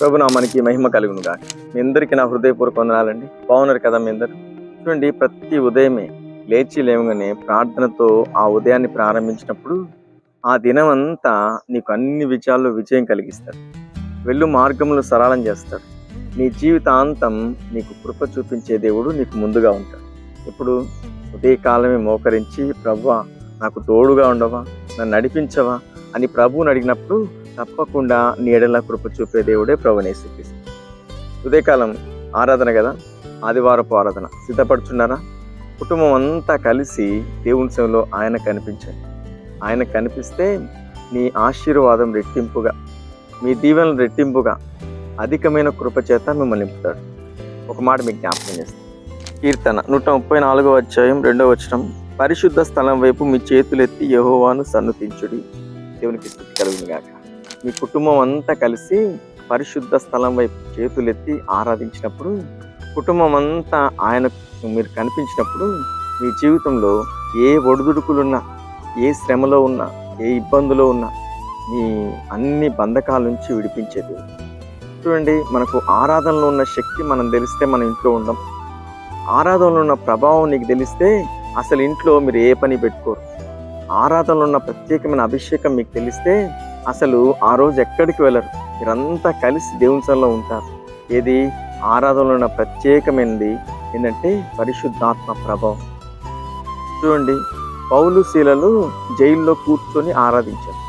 ప్రభు నామానికి మహిమ కలుగును గాక మీ అందరికీ నా హృదయపూర్వక వందనాలండి. బాగున్నారు కదా మీ అందరు? చూడండి ప్రతి ఉదయమే లేచి లేవగానే ప్రార్థనతో ఆ ఉదయాన్ని ప్రారంభించినప్పుడు ఆ దినం అంతా నీకు అన్ని విజయాల్లో విజయం కలిగిస్తాడు. వెళ్ళు మార్గంలో సరళం చేస్తాడు. నీ జీవితాంతం నీకు కృప చూపించే దేవుడు నీకు ముందుగా ఉంటాడు. ఇప్పుడు ఉదయకాలమే మోకరించి ప్రభు నాకు తోడుగా ఉండవా? నన్ను నడిపించవా? అని ప్రభువుని అడిగినప్పుడు తప్పకుండా నీడల కృప చూపే దేవుడే ప్రభునేసుక్రీస్తు ఉదయకాలం ఆరాధన కదా? ఆదివారపు ఆరాధన. సిద్ధపడుచున్నారా? కుటుంబం అంతా కలిసి దేవుని సేవలో ఆయన కనిపించండి. ఆయన కనిపిస్తే నీ ఆశీర్వాదం రెట్టింపుగా మీ దీవెనలు రెట్టింపుగా అధికమైన కృప చేత మిమ్మల్ని నింపుతాడు. ఒక మాట మీకు జ్ఞాపకం చేస్తాను కీర్తన నూట ముప్పై నాలుగో అధ్యాయం రెండో వచనం. పరిశుద్ధ స్థలం వైపు మీ చేతులెత్తి యహోవాను సన్నుతించుడి. దేవునికి స్థుతి కలుగును మీ కుటుంబం అంతా కలిసి పరిశుద్ధ స్థలం వైపు చేతులెత్తి ఆరాధించినప్పుడు కుటుంబం అంతా ఆయన మీరు కనిపించినప్పుడు మీ జీవితంలో ఏ ఒడిదుడుకులున్నా ఏ శ్రమలో ఉన్నా ఏ ఇబ్బందులో ఉన్నా మీ అన్ని బంధకాల నుంచి విడిపించేది. చూడండి మనకు ఆరాధనలో ఉన్న శక్తి మనం తెలిస్తే మన ఇంట్లో ఉండం. ఆరాధనలో ఉన్న ప్రభావం నీకు తెలిస్తే అసలు ఇంట్లో మీరు ఏ పని పెట్టుకోరు. ఆరాధనలో ఉన్న ప్రత్యేకమైన అభిషేకం మీకు తెలిస్తే అసలు ఆ రోజు ఎక్కడికి వెళ్ళరు? మీరంతా కలిసి దేవుని ఉంటారు. ఏది? ఆరాధనలో ఉన్న ప్రత్యేకమైనది ఏంటంటే పరిశుద్ధాత్మ ప్రభావం. చూడండి పౌలు శీలలు జైల్లో కూర్చొని ఆరాధించారు.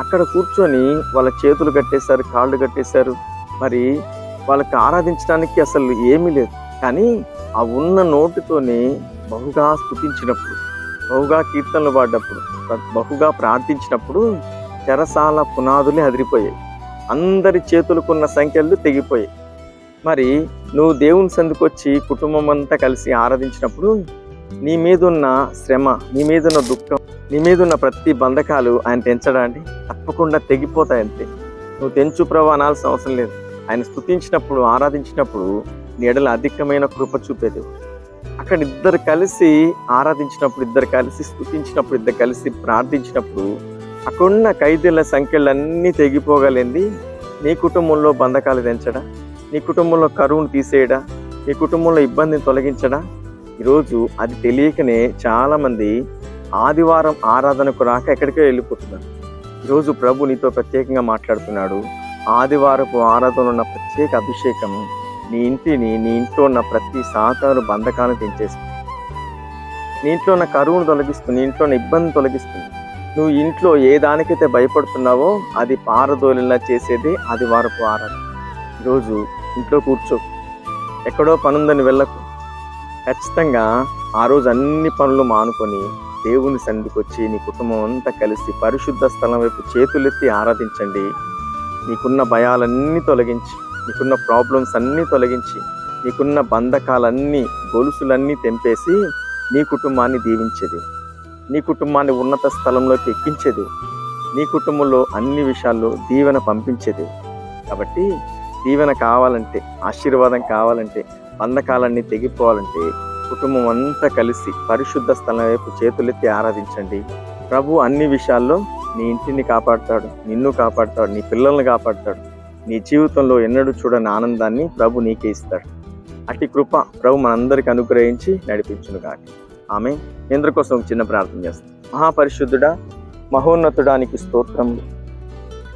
అక్కడ కూర్చొని వాళ్ళ చేతులు కట్టేశారు కాళ్ళు కట్టేశారు. మరి వాళ్ళకి ఆరాధించడానికి అసలు ఏమీ లేదు. కానీ ఆ ఉన్న నోటితోనే బహుగా స్థుతించినప్పుడు బహుగా కీర్తనలు పాడినప్పుడు బహుగా ప్రార్థించినప్పుడు చెరసాల పునాదులే అదిరిపోయాయి. అందరి చేతులకున్న సంఖ్యలు తెగిపోయాయి. మరి నువ్వు దేవుని సందుకొచ్చి కుటుంబం అంతా కలిసి ఆరాధించినప్పుడు నీ మీదున్న శ్రమ నీ మీదున్న దుఃఖం నీ మీదున్న ప్రతి బంధకాలు ఆయన తెంచడానికి తప్పకుండా తెగిపోతాయి అంతే నువ్వు తెంచు ప్రభు అనాల్సిన అవసరం లేదు. ఆయన స్తుతించినప్పుడు ఆరాధించినప్పుడు నీ ఎడల అధికమైన కృప చూపేది. అక్కడ ఇద్దరు కలిసి ఆరాధించినప్పుడు ఇద్దరు కలిసి స్థుతించినప్పుడు ఇద్దరు కలిసి ప్రార్థించినప్పుడు అక్కడున్న ఖైదీల సంఖ్యలన్నీ తెగిపోగలింది. నీ కుటుంబంలో బంధకాలు తెంచడా? నీ కుటుంబంలో కరువును తీసేయడా? నీ కుటుంబంలో ఇబ్బందిని తొలగించడా? ఈరోజు అది తెలియకనే చాలామంది ఆదివారం ఆరాధనకు రాక ఎక్కడికో వెళ్ళిపోతున్నారు. ఈరోజు ప్రభు నీతో ప్రత్యేకంగా మాట్లాడుతున్నాడు. ఆదివారపు ఆరాధన ఉన్న ప్రత్యేక అభిషేకం నీ ఇంటిని నీ ఇంట్లో ఉన్న ప్రతి సాతాను బంధకాలను తెంచేస్తుంది నీ ఇంట్లో ఉన్న కరువును తొలగిస్తుంది నీ ఇంట్లో ఉన్న ఇబ్బంది తొలగిస్తుంది నువ్వు ఇంట్లో ఏ దానికైతే భయపడుతున్నావో అది పారదోలిలా చేసేది అది ఆదివారపు ఆరాధన. ఈరోజు ఇంట్లో కూర్చో. ఎక్కడో పనుందని వెళ్ళకు. ఖచ్చితంగా ఆ రోజు అన్ని పనులు మానుకొని దేవుని సన్నిధికి వచ్చి నీ కుటుంబం అంతా కలిసి పరిశుద్ధ స్థలం వైపు చేతులెత్తి ఆరాధించండి. నీకున్న భయాలన్నీ తొలగించి నీకున్న ప్రాబ్లమ్స్ అన్నీ తొలగించి నీకున్న బంధకాలన్నీ గొలుసులన్నీ తెంపేసి నీ కుటుంబాన్ని దీవించేది. నీ కుటుంబాన్ని ఉన్నత స్థలంలోకి ఎక్కించేది. నీ కుటుంబంలో అన్ని విషయాల్లో దీవెన పంపించేది. కాబట్టి దీవెన కావాలంటే ఆశీర్వాదం కావాలంటే బంధకాలన్నీ తెగిపోవాలంటే కుటుంబం అంతా కలిసి పరిశుద్ధ స్థలం వైపు చేతులెత్తి ఆరాధించండి. ప్రభు అన్ని విషయాల్లో నీ ఇంటిని కాపాడుతాడు నిన్ను కాపాడుతాడు నీ పిల్లల్ని కాపాడుతాడు. నీ జీవితంలో ఎన్నడూ చూడని ఆనందాన్ని ప్రభు నీకే ఇస్తాడు. అట్టి కృప ప్రభు మనందరికి అనుగ్రహించి నడిపించును కాక ఆమె ఇంద్ర కోసం చిన్న ప్రార్థన చేస్తాం. మహాపరిశుద్ధుడా మహోన్నతుడానికి స్తోత్రం.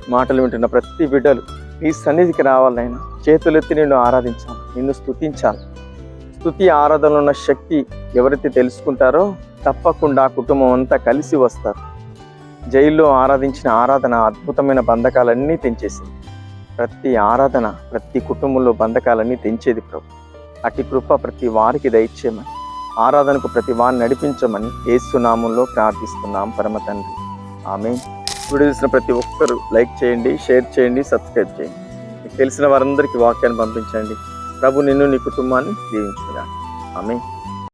మాటలు వింటున్న ప్రతి బిడ్డలు నీ సన్నిధికి రావాలైనా చేతులెత్తి నిన్ను ఆరాధించాలి నిన్ను స్తుతించాలి. స్తుతి ఆరాధనలో ఉన్న శక్తి ఎవరైతే తెలుసుకుంటారో తప్పకుండా కుటుంబం అంతా కలిసి వస్తారు. జైల్లో ఆరాధించిన ఆరాధన అద్భుతమైన బంధకాలన్నీ తెంచేసింది. ప్రతి ఆరాధన ప్రతి కుటుంబంలో బంధకాలన్నీ తెంచేది ప్రభు. అట్టి కృప ప్రతి వారికి దయచేయమని ఆరాధనకు ప్రతి వారిని నడిపించమని ఏసునామంలో ప్రార్థిస్తున్నాం పరమ తండ్రి. ఆమె వీడియో చూసిన ప్రతి ఒక్కరూ లైక్ చేయండి షేర్ చేయండి సబ్స్క్రైబ్ చేయండి. మీకు తెలిసిన వారందరికీ వాక్యాన్ని పంపించండి. ప్రభు నిన్ను నీ కుటుంబాన్ని దీవించుకురా ఆమె